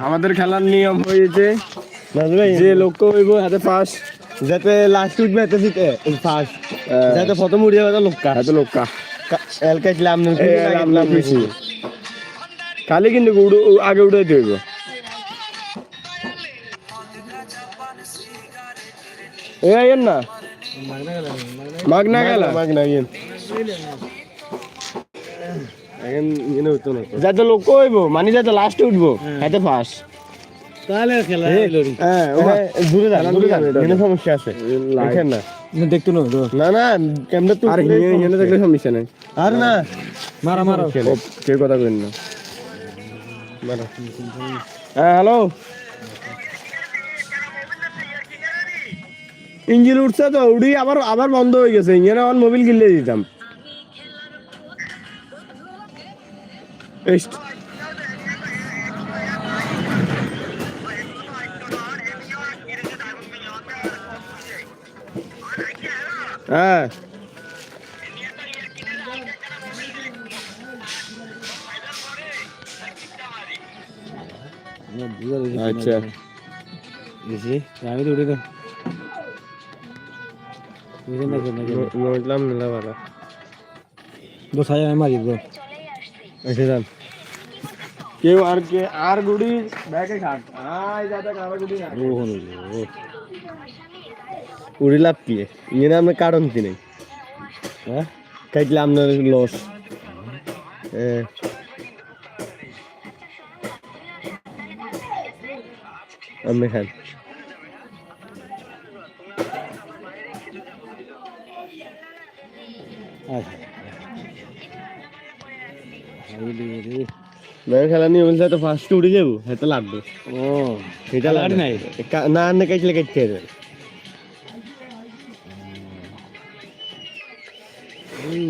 আমাদের খেলার নিয়ম হয়েছে যে লক্ষ্য হইব হাতে পাস যাতে লাস্ট উঠবে জিতে ফার্স্ট হ্যাঁ। যাতে প্রথম উঠে যাবে লোকটা হাতে লক্কা এল কাটলাম না এই রামলাম খুশি। খালি কিন্তু উড়ো- আগে উঠে হইব। এ আইয়েন না? মাগনা গেল। ইয়ে যাতে লক্ষ্য হইব মানে যাতে লাস্টে উঠবো তাহলে খেলা হ্যাঁ হ্যাঁ, দূরে যান দূরে যান এখানে সমস্যা আছে। এখানে না। দেখতো না না না ক্যামেরা তো আর হিনে হিনে সমস্যা নাই। আর না। মারা মারা। কেউ কথা কইন না। মারা। হ্যাঁ হ্যালো ইঞ্জিন উঠছে তো উড়ি আবার আবার বন্ধ হয়ে গেছে। ইঞ্জিন আমার মোবিল কিনলে দিতাম। এস্ট হ্যাঁ আচ্ছা বেশি আমি তো উঠে তো বুঝে না কেন নোটলাম নিলা ভালো দশ হাজার আমি মারি দেবো এসে যান কেউ আর কে আর গুড়ি ব্যাগে খাট আই যাতে কাবার গুড়ি ও হলো উড়ি লাভ কি? ইয়ে আমরা কারণ কি নেই? হ্যাঁ? কাটলে আপনার লস। আমি খান। আচ্ছা ব্যাগ খেলা নিয়ে বলছে তো ফার্স্ট উড়ে যাব হয়তো লাগবে। ও এটা লাড়ি নাই? না না কাটলে কাটতে হবে এই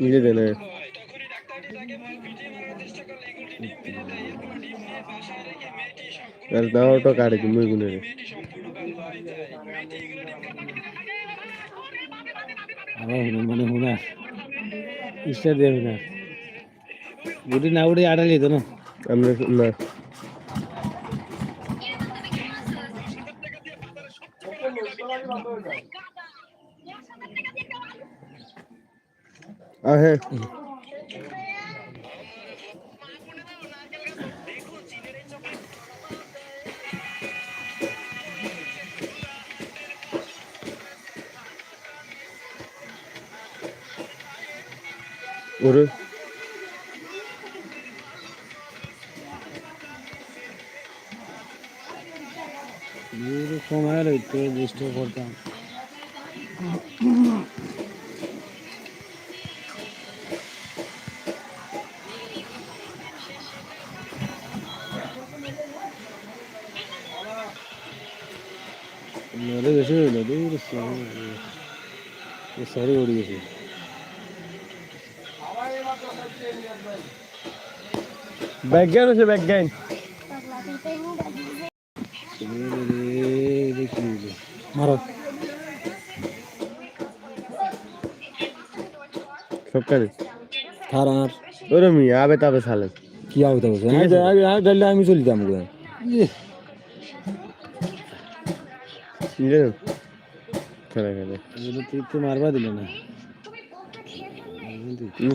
নিজে দেন আর না ওটা কাটে কি মুই গুনে আমার হুনার মানে হুনার ইচ্ছা দিয়ে হুনার গুটি না উঠে আড়াই যেত না। ஒரு এরকম আর একটু ডিস্টার্ব করতাম লড়ে গেছে লড়ে গেছে সরি উড়ে গেছে ব্যাজ্ঞান আছে ব্যাজ্ঞান মারো। সব কানে থার আর ওরে মি আবে তাবে কি আগে আগে আগে ডালে আমি চলিতাম গো নিজে খেলা খেলে। তুই তো মারবা দিলে না।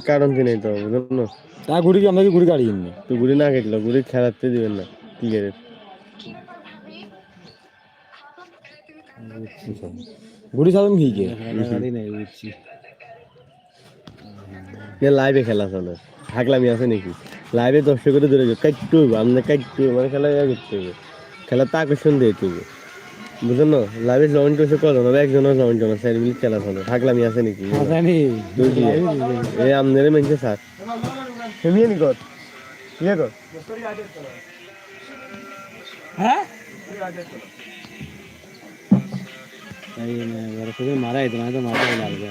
কারণ কি নেই তো বুঝলো না। তা ঘুরি আমরা কি ঘুরি গাড়ি কিনবো? তুই না কেটলো খেলাতে দিবেন না ক্লিয়ারের ঘুরি সালাম কি কে? লাইভে খেলা চলে। থাকলামই আছে নাকি? লাইভে দর্শকের ধরে যাবে কাটতে হইব আপনি কাটতে মানে খেলা করতে হবে। খেলা তা আকর্ষণ দিয়ে হইব বুঝলেন না? লাইভে জয়েন্ট হয়েছে কজন? হবে একজনের জয়েন্ট জন চার মিনিট খেলা চলে থাকলামই আছে নাকি? জানি তুই কি এই আমনেরে মেনছে স্যার। হেমিয়ে নি কর। ইয়ে কর। হ্যাঁ? এই না এবার শুধু মারাই তো না তো মারাই লাগবে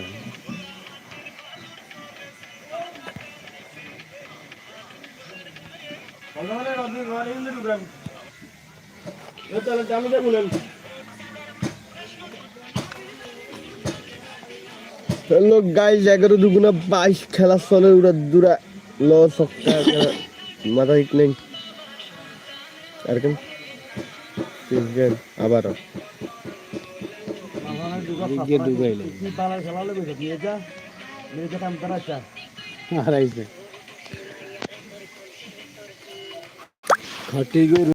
তাহলে জামিটা বলেন। হ্যালো গাইজ এগারো দুগুণা বাইশ খেলা চলে, উড়া দুরা ল সক্কা মাথা ঠিক নেই। আর কেন? আবারও। হারাইছে। খাটি গরু।